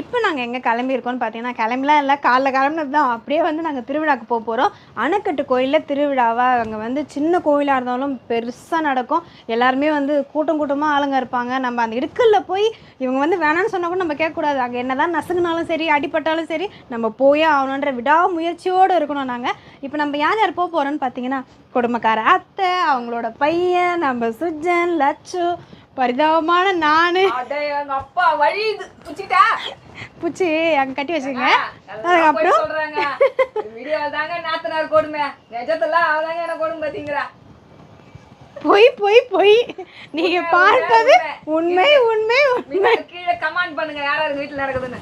இப்போ நாங்கள் எங்கே கிளம்பியிருக்கோம்னு பார்த்தீங்கன்னா கிளம்பலாம் இல்லை. காலைல கிளம்புனது தான். அப்படியே வந்து நாங்கள் திருவிழாக்கு போக போகிறோம் அணைக்கட்டு கோயிலில் திருவிழாவாக அங்கே வந்து சின்ன கோயிலாக இருந்தாலும் பெருசாக நடக்கும். எல்லாருமே வந்து கூட்டம் கூட்டமாக ஆளுங்க இருப்பாங்க. நம்ம அந்த இடுக்கல்ல போய் இவங்க வந்து வேணாம்னு சொன்னால் கூட நம்ம கேட்கக்கூடாது. அங்கே என்னதான் நசுங்கினாலும் சரி அடிபட்டாலும் சரி நம்ம போயே ஆகணுன்ற விடாமுயற்சியோடு இருக்கணும் நாங்கள் இப்போ நம்ம யார் யார் போக போகிறோன்னு பார்த்தீங்கன்னா குடும்பக்கார அத்தை அவங்களோட பையன் நம்ம சுஜன் லட்சு பரிதாபமான நான். அப்பா வழி புச்சிட்டா பூச்சி அங்கே கட்டி வச்சுங்க அதுக்கப்புறம்? சொல்றாங்க. வீடியோல தாங்க நாத்தனார் கொடுமை. நிஜத்துல அவதாங்க என்ன கொடுமை பாத்தீங்களா? பொய் பொய் பொய். நீங்க பார்ப்பது உண்மை உண்மை. நீங்க கீழே கமெண்ட் பண்ணுங்க யாராவது வீட்டுல நடக்குதுன்னு.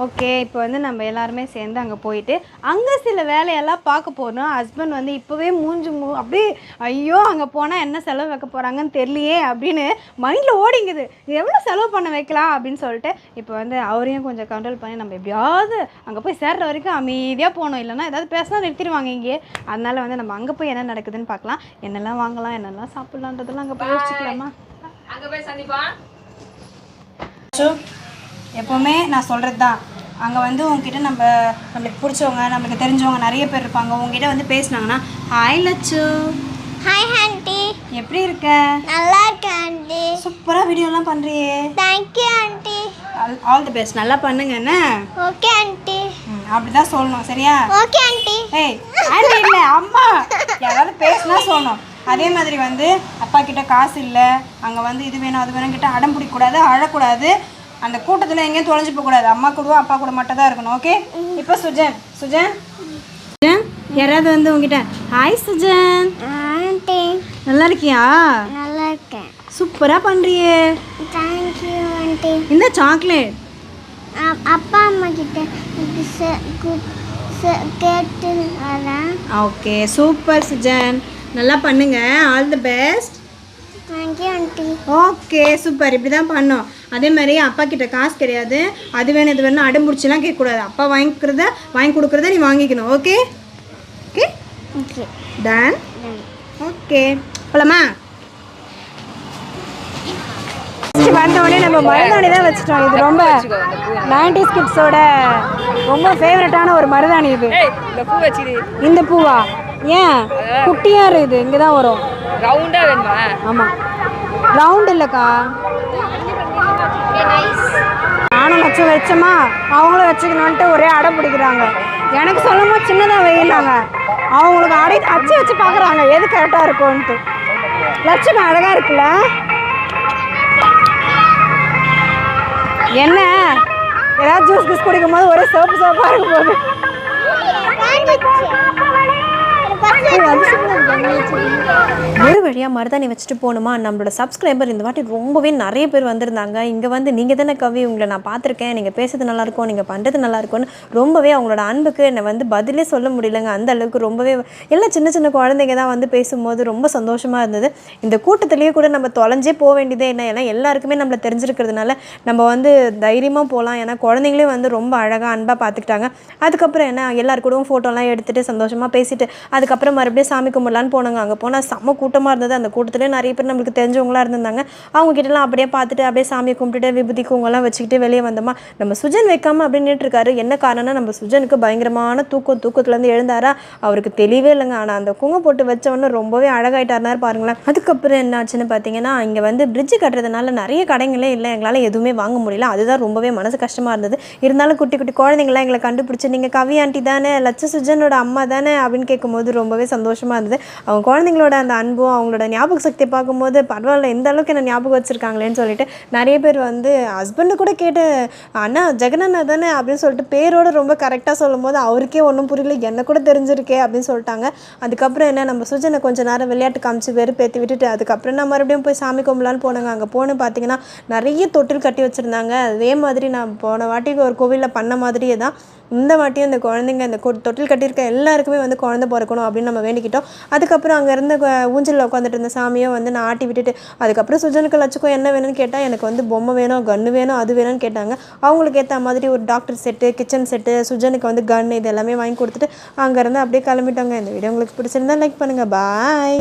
ஓகே இப்போ வந்து நம்ம எல்லாருமே சேர்ந்து அங்கே போயிட்டு அங்கே சில வேலையெல்லாம் பார்க்க போகிறோம் ஹஸ்பண்ட் வந்து இப்போவே மூஞ்சி மூ அப்படியே ஐயோ அங்கே போனால் என்ன செலவு வைக்க போகிறாங்கன்னு தெரியலையே அப்படின்னு மைண்டில் ஓடிங்குது. எவ்வளோ செலவு பண்ண வைக்கலாம் அப்படின்னு சொல்லிட்டு இப்போ வந்து அவரையும் கொஞ்சம் கண்ட்ரோல் பண்ணி நம்ம எப்படியாவது அங்கே போய் சேர்ற வரைக்கும் அமைதியாக போகணும். இல்லைன்னா ஏதாவது பேசினா நிறுத்திடுவாங்க இங்கே அதனால வந்து நம்ம அங்கே போய் என்ன நடக்குதுன்னு பார்க்கலாம். என்னெல்லாம் வாங்கலாம் என்னெல்லாம் சாப்பிட்லான்றதெல்லாம் அங்கே போய் யோசிக்கலாமா அங்க போய் சந்திப்போம். லட்சு, எப்போவுமே நான் சொல்கிறது தான் அங்கே வந்து உங்ககிட்ட நம்ம நம்மளுக்கு பிடிச்சவங்க நம்மளுக்கு தெரிஞ்சவங்க நிறைய பேர் இருப்பாங்க. உங்ககிட்ட வந்து பேசுனாங்கன்னா ஹாய் லட்சு ஹாய் ஆண்டி எப்படி இருக்க? நல்லா இருக்கேன் ஆண்டி சூப்பராக வீடியோலாம் பண்ணுறியே thank you aunty all the best நல்லா பண்ணுங்க என்ன? ஓகே ஆண்டி அப்படிதான் சொல்லணும் சரியா? ஓகே ஆண்டி ஏய் ஆண்டி இல்லை அம்மா. யாராவது பேசினா சொல்லணும். அதே மாதிரி வந்து அப்பா கிட்ட காசு இல்லை. அங்கே வந்து இது வேணும் அது வேணும் கிட்ட அடம் பிடிக்கக்கூடாது அழக்கூடாது. அந்த கூட்டத்தில் எங்கேயும் தொலைஞ்சு போகக்கூடாது அம்மா கூடவோ அப்பா கூட மட்டும் தான் இருக்கணும் ஓகே இப்போ சுஜன் சுஜன்? சுஜன் யாராவது வந்து உங்ககிட்ட ஹாய் சுஜன். நல்லா இருக்கியா? நல்லா இருக்கேன். சூப்பராக பண்ணுறியே தேங்க்யூ ஆண்டி. இந்த சாக்லேட் அப்பா அம்மா கிட்ட கேட்டு வரேன். Okay super Sujan. நல்லா பண்ணுங்க. All the best thank you aunty. Okay super இப்படி தான் பண்ணோம். அதே மாதிரி அப்பா கிட்ட காசு கிடையாது. அது வேணும் இது வேணும் அடம்பிடிச்சிலாம் கேட்கக்கூடாது. அப்பா வாங்கிக்கிறத வாங்கி கொடுக்குறத நீ வாங்கிக்கணும். Okay okay okay done okay போலாமா? வந்த உடனே நம்ம மருதாணி தான் வச்சுட்டோம். இது ரொம்ப நைன்டி கிட்ஸோட ரொம்ப ஃபேவரட்டான ஒரு மருதாணி இது. இந்த பூ வச்சுது இந்த பூவா? ஏன்? குட்டியாக இருக்குது இங்கே தான் வரும். ரவுண்டா வேணுமா? ஆமாம் ரவுண்ட் இல்லைக்கா. நானும் வச்சு வச்சோமா அவங்களும் வச்சுக்கணுன்ட்டு ஒரே அடம் பிடிக்கிறாங்க. எனக்கு சொல்லும்போது சின்னதாக வெயிலாங்க. அவங்களுக்கு அடை அச்சு வச்சு பார்க்குறாங்க எது கரெக்டாக இருக்கும்ன்ட்டு. லட்சம் அழகாக இருக்குல்ல? என்ன? ஏதாவது ஜூஸ் ஜூஸ் குடிக்கும் போது ஒரே சோப்பு சோப்பாக இருக்கும் போது ஒரு வழியாக மருதாணி வச்சுட்டு போகணுமா நம்மளோட சப்ஸ்கிரைபர் இந்த வாட்டி ரொம்பவே நிறைய பேர் வந்திருந்தாங்க. இங்கே வந்து நீங்கள் தானே கவி உங்களை நான் பார்த்துருக்கேன். நீங்கள் பேசுறது நல்லாயிருக்கும் நீங்கள் பண்ணுறது நல்லாயிருக்கும்னு ரொம்பவே அவங்களோட அன்புக்கு என்னை வந்து பதிலே சொல்ல முடியலங்க. அந்த அளவுக்கு ரொம்பவே எல்லாம் சின்ன சின்ன குழந்தைங்க தான் வந்து பேசும்போது ரொம்ப சந்தோஷமாக இருந்தது. இந்த கூட்டத்திலேயே கூட நம்ம தொலைஞ்சே போக வேண்டியதே என்ன? ஏன்னா எல்லாருக்குமே நம்மளை தெரிஞ்சிருக்கிறதுனால நம்ம வந்து தைரியமாக போகலாம். ஏன்னா குழந்தைங்களே வந்து ரொம்ப அழகாக அன்பாக பார்த்துக்கிட்டாங்க. அதுக்கப்புறம் என்ன? எல்லாருக்கூடவும் ஃபோட்டோலாம் எடுத்துகிட்டு சந்தோஷமாக பேசிட்டு அதுக்கப்புறம் மறுபடியும் சாமி கும்பிடலான்னு போனாங்க. அங்கே போனால் செம்ம கூட்டமாக இருந்தது. அந்த கூட்டத்திலே நிறைய பேர் நம்மளுக்கு தெரிஞ்சவங்களா இருந்திருந்தாங்க அவங்க கிட்டலாம் அப்படியே பார்த்துட்டு அப்படியே சாமி கும்பிட்டுட்டு விபூதி குங்கெல்லாம் வச்சுக்கிட்டு வெளியே வந்தோமா? நம்ம சுஜன் வைக்காம அப்படின்னு இருக்காரு என்ன காரணம்னா நம்ம சுஜனுக்கு பயங்கரமான தூக்கம் தூக்கத்துலேருந்து எழுந்தாரா? அவருக்கு தெளிவே இல்லைங்க. ஆனால் அந்த குங்கம் போட்டு வச்சவொன்னே ரொம்பவே அழகாயிட்டாருனாரு பாருங்களேன். அதுக்கப்புறம் என்ன ஆச்சுன்னு பார்த்தீங்கன்னா இங்கே வந்து பிரிட்ஜ் கட்டுறதுனால நிறைய கடைங்களே இல்லை. எங்களால் எதுவுமே வாங்க முடியல. அதுதான் ரொம்பவே மனசு கஷ்டமாக இருந்தது. இருந்தாலும் குட்டி குட்டி குழந்தைங்களாம் எங்களை கண்டுபிடிச்சி நீங்கள் கவி ஆண்டி தானே? லட்ச சுஜனோட அம்மா தானே? அப்படின்னு கேட்கும்போது ரொம்பவே சந்தோஷமாக இருந்தது. அவங்க குழந்தைங்களோட அந்த அன்பும் அவங்களோட ஞாபக சக்தியை பார்க்கும்போது பரவாயில்ல இந்த அளவுக்கு என்ன ஞாபகம் வச்சுருக்காங்களேன்னு சொல்லிட்டு நிறைய பேர் வந்து ஹஸ்பண்டு கூட கேட்டு அண்ணா ஜெகனண்ணா தானே? அப்படின்னு சொல்லிட்டு பேரோட ரொம்ப கரெக்டாக சொல்லும்போது அவருக்கே ஒன்றும் புரியல என்ன கூட தெரிஞ்சிருக்கே? அப்படின்னு சொல்லிட்டாங்க. அதுக்கப்புறம் என்ன நம்ம சுஜனை கொஞ்சம் நேரம் விளையாட்டு காமிச்சு வெறுப்பேற்றி விட்டுட்டு அதுக்கப்புறம் நான் மறுபடியும் போய் சாமி கும்பலான்னு போனாங்க. அங்கே போன பார்த்தீங்கன்னா நிறைய தொட்டில் கட்டி வச்சுருந்தாங்க. அதே மாதிரி நான் போன வாட்டிக்கு ஒரு கோவிலில் பண்ண மாதிரியே தான். இந்த வாட்டியும் அந்த குழந்தைங்க அந்த தொட்டில் கட்டியிருக்க எல்லாருக்குமே வந்து குழந்தை பிறக்கணும் அப்படின்னு நம்ம வேண்டிக்கிட்டோம். அதுக்கப்புறம் அங்கே இருந்த ஊஞ்சலில் உட்காந்துட்டு இருந்த சாமியை வந்து நான் ஆட்டி விட்டுட்டு அதுக்கப்புறம் சுஜனுக்கு லட்சக்கம் என்ன வேணும்னு கேட்டால் எனக்கு வந்து பொம்மை வேணும் கன்று வேணும் அது வேணும்னு கேட்டாங்க. அவங்களுக்கு ஏற்ற மாதிரி ஒரு டாக்டர் செட்டு கிச்சன் செட்டு சுஜனுக்கு வந்து கன் இது எல்லாமே வாங்கி கொடுத்துட்டு அங்கேருந்து அப்படியே கிளம்பிட்டாங்க. இந்த வீடியோ உங்களுக்கு பிடிச்சிருந்தா லைக் பண்ணுங்கள் பாய்